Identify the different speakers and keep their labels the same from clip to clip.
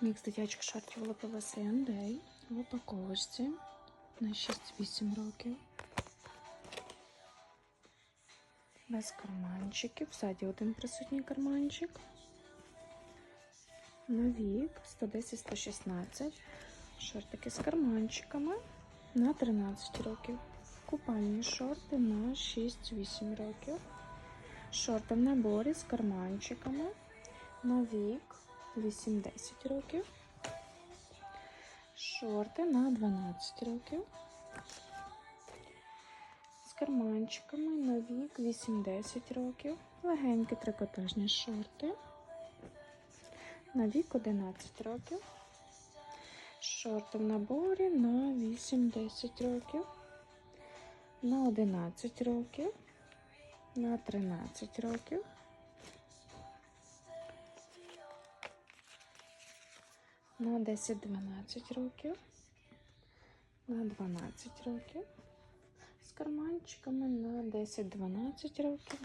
Speaker 1: Мікс дитячих шортів липове C&A в упаковочці на 6-8 років. Без карманчиків. Ззаді один присутній карманчик. На вік 110-116. Шортики з карманчиками на 13 років. Купальні шорти на 6-8 років. Шорти в наборі з карманчиками на вік 8-10 років. Шорти на 12 років. З карманчиками на вік 8-10 років. Легенькі трикотажні шорти. На вік 11 років. Шорти в наборі на 8-10 років. На 11 років. На 13 років. На 10-12 років, на 12 років, з карманчиками на 10-12 років,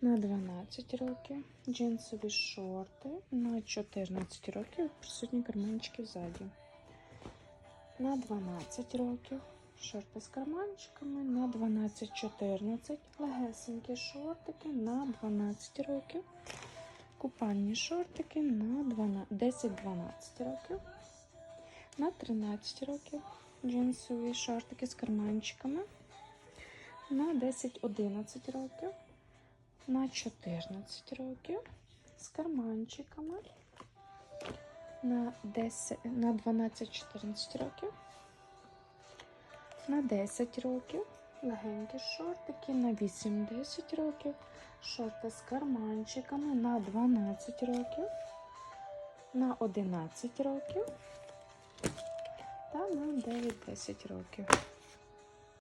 Speaker 1: на 12 років, джинсові шорти. На 14 років, присутні карманчики ззаді, на 12 років. Шорти з карманчиками. На 12-14, легесенькі шортики. На 12 років. Купальні шортики на 10-12 років, на 13 років. Джинсові шортики з карманчиками на 10-11 років, на 14 років з карманчиками на 10, на 12-14 років, на 10 років. Легенькі шортики на 8-10 років. Шорти з карманчиками на 12 років, на 11 років та на 9-10 років.